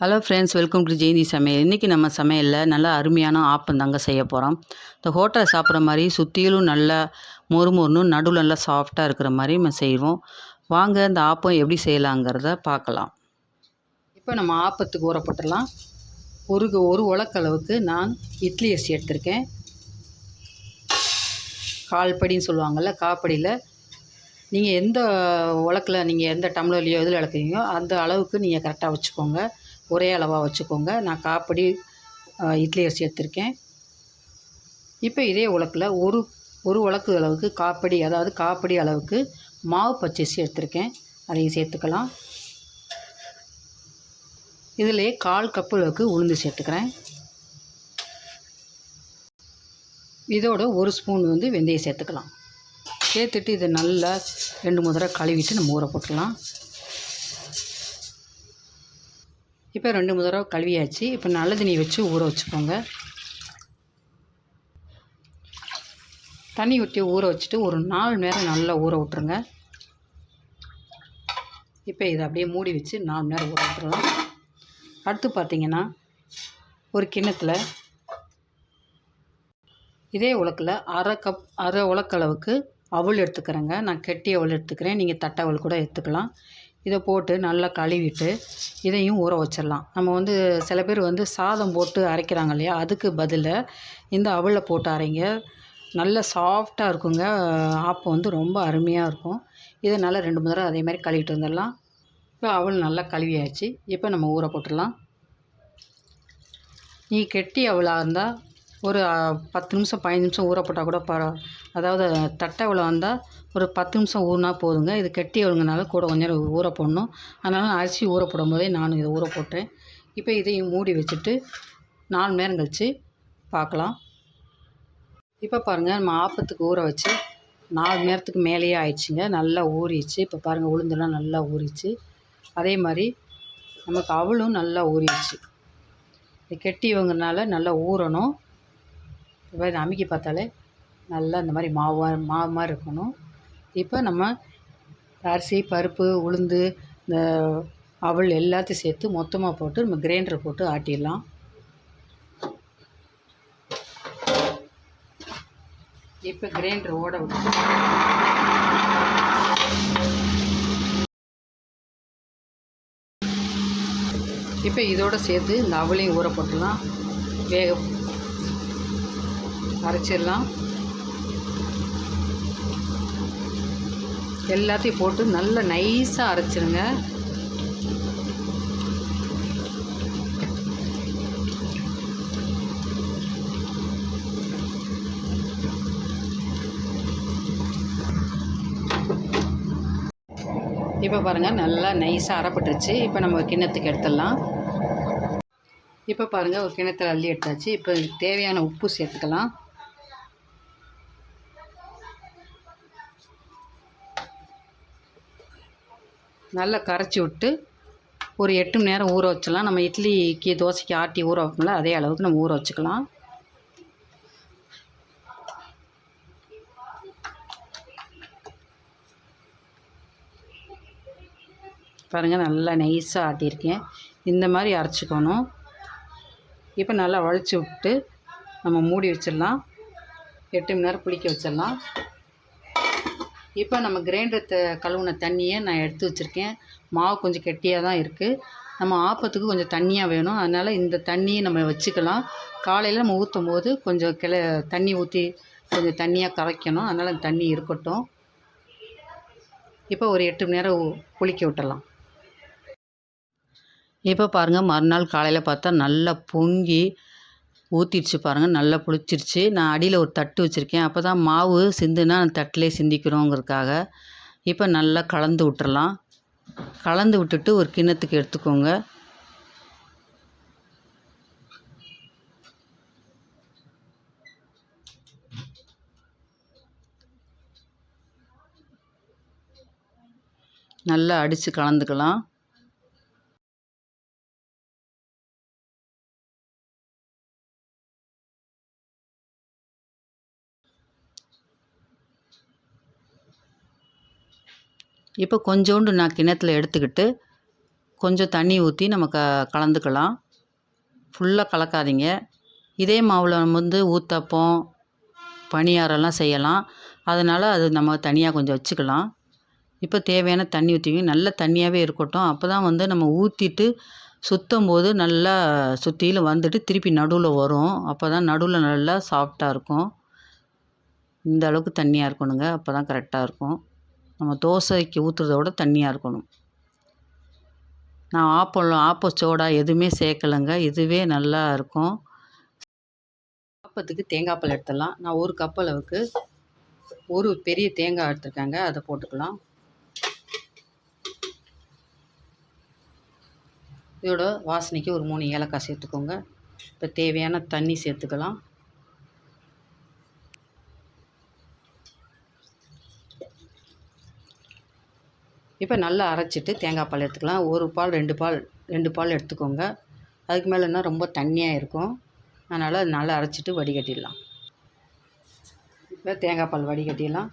Hello friends welcome to Jayanthi சமையல் இன்றைக்கி நம்ம சமையலில் நல்லா அருமையான ஆப்பம் தாங்க செய்ய போகிறோம் இந்த ஹோட்டலில் சாப்பிட்ற மாதிரி சுற்றிலும் நல்லா மொறு மொறுன்னு நடுவில் நல்லா சாஃப்டாக இருக்கிற மாதிரி நம்ம செய்வோம். வாங்க இந்த ஆப்பம் எப்படி செய்யலாங்கிறத பார்க்கலாம். இப்போ நம்ம ஆப்பத்துக்கு ஊற ஒரு ஒரு உலக்களவுக்கு நான் இட்லி அரிசி எடுத்திருக்கேன். கால்படின்னு சொல்லுவாங்கள்ல காப்படியில். நீங்கள் எந்த உலக்கில் நீங்கள் எந்த டம்ளர்லையோ எதில் இழக்கிறீங்களோ அந்த அளவுக்கு நீங்கள் கரெக்டாக வச்சுக்கோங்க. ஒரே அளவாக வச்சுக்கோங்க. நான் காப்படி இட்லி அரிசி எடுத்திருக்கேன் இப்போ இதே உலக்கில் ஒரு ஒரு உலக்கு அளவுக்கு காப்படி அதாவது காப்படி அளவுக்கு மாவு பச்சரிசி எடுத்திருக்கேன் அதையும் சேர்த்துக்கலாம். இதிலே கால் கப்பு அளவுக்கு உளுந்து சேர்த்துக்கிறேன். இதோட ஒரு ஸ்பூன் வந்து வெந்தயம் சேர்த்துக்கலாம். சேர்த்துட்டு இதை நல்லா ரெண்டு மூணு தடவை கழுவிட்டு நம்ம ஊற போட்டுக்கலாம். இப்போ ரெண்டு மூணு தடவை கழுவியாச்சு. இப்போ நல்ல தண்ணி வச்சு ஊற வச்சுக்கோங்க. தண்ணி ஊற்றி ஊற வச்சுட்டு ஒரு நாலு நேரம் நல்லா ஊற விட்ருங்க இப்போ இதை அப்படியே மூடி வச்சு நாலு நேரம் ஊற விட்டுறலாம் அடுத்து பார்த்தீங்கன்னா ஒரு கிண்ணத்தில் இதே உலக்கில் அரை கப் அரை உலக்களவுக்கு அவல் எடுத்துக்கிறேங்க. நான் கெட்டி அவள் எடுத்துக்கிறேன். நீங்கள் தட்டை அவள் கூட எடுத்துக்கலாம். இதை போட்டு நல்லா கழுவிட்டு இதையும் ஊற வச்சிடலாம். நம்ம வந்து சில பேர் வந்து சாதம் போட்டு அரைக்கிறாங்க இல்லையா? அதுக்கு பதிலாக இந்த அவலை போட்டு அரைங்க. நல்ல சாஃப்டாக இருக்குங்க. ஆப்பம் வந்து ரொம்ப அருமையாக இருக்கும். இதை நல்லா ரெண்டு மூணு தடவை அதே மாதிரி கழுவிட்டு வந்துடலாம். இப்போ அவள் நல்லா கழுவியாச்சு. இப்போ நம்ம ஊற போட்டுடலாம். நீ கெட்டி அவளாக இருந்தால் ஒரு பத்து நிமிஷம் பதினஞ்சு நிமிஷம் ஊற போட்டால் கூட பர அதாவது தட்டை அவளை வந்தால் ஒரு பத்து நிமிஷம் ஊறினா போதுங்க. இது கெட்டி அவளுங்கனால கூட கொஞ்ச நேரம் ஊற போடணும். அதனால் நான் அரிசி ஊற போடும் போதே நானும் இதை ஊற போட்டேன். இப்போ இதையும் மூடி வச்சுட்டு நாலு மணி நேரம் கழித்து பார்க்கலாம். இப்போ பாருங்கள் நம்ம ஆப்பத்துக்கு ஊற வச்சு நாலு மணி நேரத்துக்கு மேலேயே ஆயிடுச்சுங்க. நல்லா ஊறிடுச்சு. இப்போ பாருங்கள் உளுந்தெல்லாம் நல்லா ஊறிச்சு அதே மாதிரி நமக்கு அவளும் நல்லா ஊறிடுச்சு. இது கெட்டிவங்கனால நல்லா ஊறணும். இப்போ இதை அமுக்கி பார்த்தாலே நல்லா இந்த மாதிரி மாவா மாவு மாதிரி இருக்கணும். இப்போ நம்ம அரிசி பருப்பு உளுந்து இந்த அவள் எல்லாத்தையும் சேர்த்து மொத்தமாக போட்டு நம்ம கிரைண்டரை போட்டு ஆட்டிடலாம். இப்போ கிரைண்டர் ஓட விட்டு இப்போ இதோட சேர்த்து இந்த அவளையும் ஊற போட்டுடலாம். வேக அரைச்சிடலாம். எல்லாத்தையும் போட்டு நல்லா நைஸாக அரைச்சிருங்க. இப்போ பாருங்கள் நல்லா நைஸாக அரைப்பட்டுருச்சு. இப்போ நம்ம ஒரு கிண்ணத்துக்கு எடுத்துடலாம். இப்போ பாருங்கள் ஒரு கிணத்துல அள்ளி எடுத்தாச்சு. இப்போ தேவையான உப்பு சேர்த்துக்கலாம். நல்லா கரைச்சி விட்டு ஒரு எட்டு மணி நேரம் ஊற வச்சிடலாம். நம்ம இட்லிக்கு தோசைக்கு ஆட்டி ஊற வைப்போம்ல அதே அளவுக்கு நம்ம ஊற வச்சுக்கலாம். பாருங்கள் நல்லா நைஸாக ஆட்டியிருக்கேன். இந்த மாதிரி அரைச்சிக்கணும். இப்போ நல்லா உழைச்சி விட்டு நம்ம மூடி வச்சிடலாம். எட்டு மணி நேரம் புளிக்க வச்சிடலாம். இப்போ நம்ம கிரைண்டர் கழுவுன தண்ணியை நான் எடுத்து வச்சுருக்கேன். மாவு கொஞ்சம் கெட்டியாக தான் இருக்குது நம்ம ஆப்பத்துக்கு கொஞ்சம் தண்ணியாக வேணும். அதனால் இந்த தண்ணியை நம்ம வச்சுக்கலாம். காலையில் நம்ம ஊற்றும் போது கொஞ்சம் கிள தண்ணி ஊற்றி கொஞ்சம் தண்ணியாக கரைக்கணும். அதனால் அந்த தண்ணி இருக்கட்டும். இப்போ ஒரு எட்டு மணி நேரம் குளிக்க புளிக்க இப்போ பாருங்கள் மறுநாள் காலையில் பார்த்தா நல்லா பொங்கி ஊற்றிடுச்சு பாருங்கள் நல்லா புளிச்சிருச்சு. நான் அடியில் ஒரு தட்டு வச்சுருக்கேன். அப்போ தான் மாவு சிந்துனா அந்த தட்டிலே சிந்திக்கிறோங்கிறதுக்காக. இப்போ நல்லா கலந்து விட்டுறலாம். கலந்து விட்டுட்டு ஒரு கிண்ணத்துக்கு எடுத்துக்கோங்க. நல்லா அடித்து கலந்துக்கலாம். இப்போ கொஞ்சோண்டு நான் கிணத்துல எடுத்துக்கிட்டு கொஞ்சம் தண்ணி ஊற்றி நம்ம க கலந்துக்கலாம். ஃபுல்லாக கலக்காதீங்க. இதே மாவில் நம்ம வந்து ஊத்தப்பம் பணியாரம்லாம் செய்யலாம். அதனால் அது நம்ம தனியாக கொஞ்சம் வச்சுக்கலாம். இப்போ தேவையான தண்ணி ஊற்றிங்க நல்ல தண்ணியாகவே இருக்கட்டும். அப்போ தான் வந்து நம்ம ஊற்றிட்டு சுற்றும் போது நல்லா சுற்றிலும் வந்துட்டு திருப்பி நடுவில் வரும். அப்போ தான் நடுவில் நல்லா சாஃப்டாக இருக்கும். இந்த அளவுக்கு தண்ணியாக இருக்கணுங்க. அப்போ தான் கரெக்டாக இருக்கும். நம்ம தோசைக்கு ஊற்றுறத விட தண்ணியாக இருக்கணும். நான் ஆப்பம் ஆப்ப சோடா எதுவுமே சேர்க்கலைங்க. இதுவே நல்லா இருக்கும். ஆப்பத்துக்கு தேங்காய் பால் எடுத்துடலாம். நான் ஒரு கப் அளவுக்கு ஒரு பெரிய தேங்காய் எடுத்துருக்காங்க. அதை போட்டுக்கலாம். இதோட வாசனைக்கு ஒரு மூணு ஏலக்காய் சேர்த்துக்கோங்க. இப்போ தேவையான தண்ணி சேர்த்துக்கலாம். இப்போ நல்லா அரைச்சிட்டு தேங்காய் பால் எடுத்துக்கலாம். ஒரு பால் ரெண்டு பால் ரெண்டு பால் எடுத்துக்கோங்க. அதுக்கு மேலேன்னா ரொம்ப தண்ணியாக இருக்கும். அதனால் நல்லா அரைச்சிட்டு வடிகட்டிடலாம். இப்போ தேங்காய் பால் வடிகட்டிடலாம்.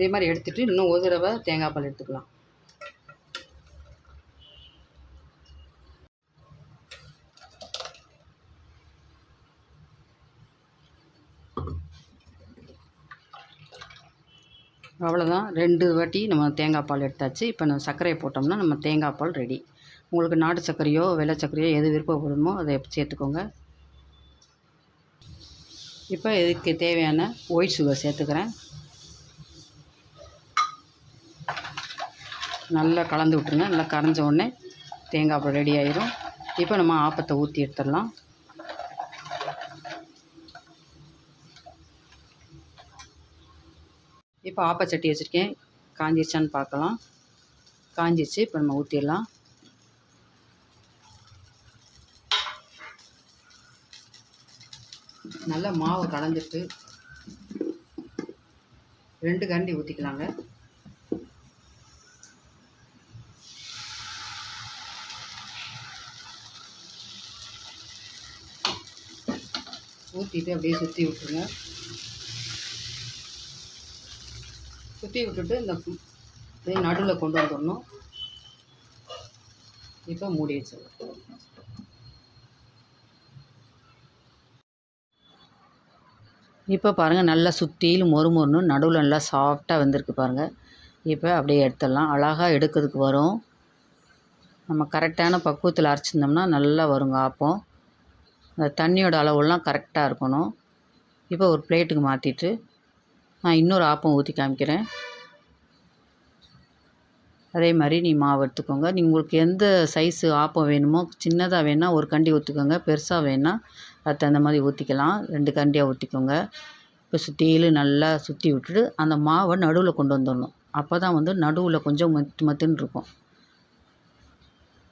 இதே மாதிரி எடுத்துகிட்டு இன்னும் ஒரு தடவை தேங்காய் பால் எடுத்துக்கலாம். அவ்வளோதான் ரெண்டு வாட்டி நம்ம தேங்காய் பால் எடுத்தாச்சு. இப்போ நம்ம சர்க்கரையை போட்டோம்னா நம்ம தேங்காய் பால் ரெடி உங்களுக்கு நாட்டு சர்க்கரையோ வெள்ளை சர்க்கரையோ எது விருப்பப்படுமோ அதை சேர்த்துக்கோங்க. இப்போ இதுக்கு தேவையான ஒயிட் சுகர் சேர்த்துக்கிறேன். நல்லா கலந்து விட்ருங்க நல்லா கரைஞ்ச உடனே தேங்காய் பால் ரெடி ஆயிரும். இப்போ நம்ம ஆப்பத்தை ஊற்றி எடுத்துடலாம். இப்போ ஆப்பச்சட்டி வச்சுருக்கேன். காஞ்சிருச்சான்னு பார்க்கலாம். காஞ்சிச்சு இப்போ நம்ம ஊற்றிடலாம் நல்லா மாவு கலந்துட்டு ரெண்டு கரண்டி ஊற்றிக்கலாங்க ஊற்றிட்டு அப்படியே சுற்றி விட்ருங்க சுற்றி விட்டுட்டு இந்த அப்படியே நடுவில் கொண்டு வந்துடணும். இப்போ மூடி வச்சிடலாம். இப்போ பாருங்கள் நல்லா சுற்றிலும் மொறு மொறுன்னு நடுவில் நல்லா சாஃப்டாக வந்திருக்கு பாருங்கள் இப்போ அப்படியே எடுத்துடலாம். அழகாக எடுக்கிறதுக்கு வரும். நம்ம கரெக்டான பக்குவத்தில் அரைச்சிருந்தோம்னா நல்லா வருங்க ஆப்பம். அந்த தண்ணியோட அளவுலாம் கரெக்டாக இருக்கணும். இப்போ ஒரு பிளேட்டுக்கு மாற்றிட்டு நான் இன்னொரு ஆப்பம் ஊற்றி காமிக்கிறேன். அதே மாதிரி நீ மாவு எடுத்துக்கோங்க. நீ உங்களுக்கு எந்த சைஸு ஆப்பம் வேணுமோ சின்னதாக வேணால் ஒரு கண்டி ஊற்றிக்கோங்க பெருசாக வேணால் அதுக்கு தகுந்த மாதிரி ஊற்றிக்கலாம் ரெண்டு கண்டியாக ஊற்றிக்கோங்க இப்போ சுற்றிலும் நல்லா சுற்றி விட்டுட்டு அந்த மாவை நடுவில் கொண்டு வந்துடணும். அப்போ தான் வந்து நடுவில் கொஞ்சம் மத்து மத்துன்னு இருக்கும்.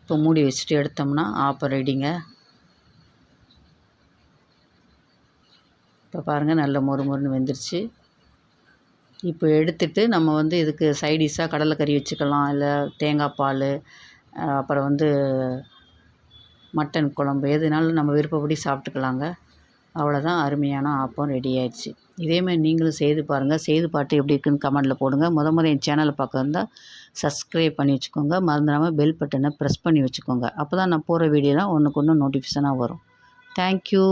இப்போ மூடி வச்சுட்டு எடுத்தோம்னா ஆப்பம் ரெடிங்க இப்போ பாருங்கள் நல்ல மொறு மொறுன்னு வெந்துருச்சு. இப்போ எடுத்துட்டு நம்ம வந்து இதுக்கு சைடிஷாக கடலைக்கறி வச்சுக்கலாம் இல்லை தேங்காய் பால் அப்புறம் வந்து மட்டன் குழம்பு எதுனாலும் நம்ம விருப்பப்படி சாப்பிட்டுக்கலாங்க. அவ்வளோதான் அருமையான ஆப்பம் ரெடி ஆயிடுச்சு. இதேமாதிரி நீங்களும் செய்து பாருங்கள் செய்து பார்த்து எப்படி இருக்குன்னு கமெண்டில் போடுங்க. முத முத என் சேனலை பார்க்க இருந்தால் சப்ஸ்கிரைப் பண்ணி வச்சுக்கோங்க. மறந்துடாமல் பெல் பட்டனை ப்ரெஸ் பண்ணி வச்சுக்கோங்க. அப்போ தான் நான் போகிற வீடியோலாம் ஒன்றுக்கு ஒன்று நோட்டிஃபிகேஷனாக வரும். தேங்க்யூ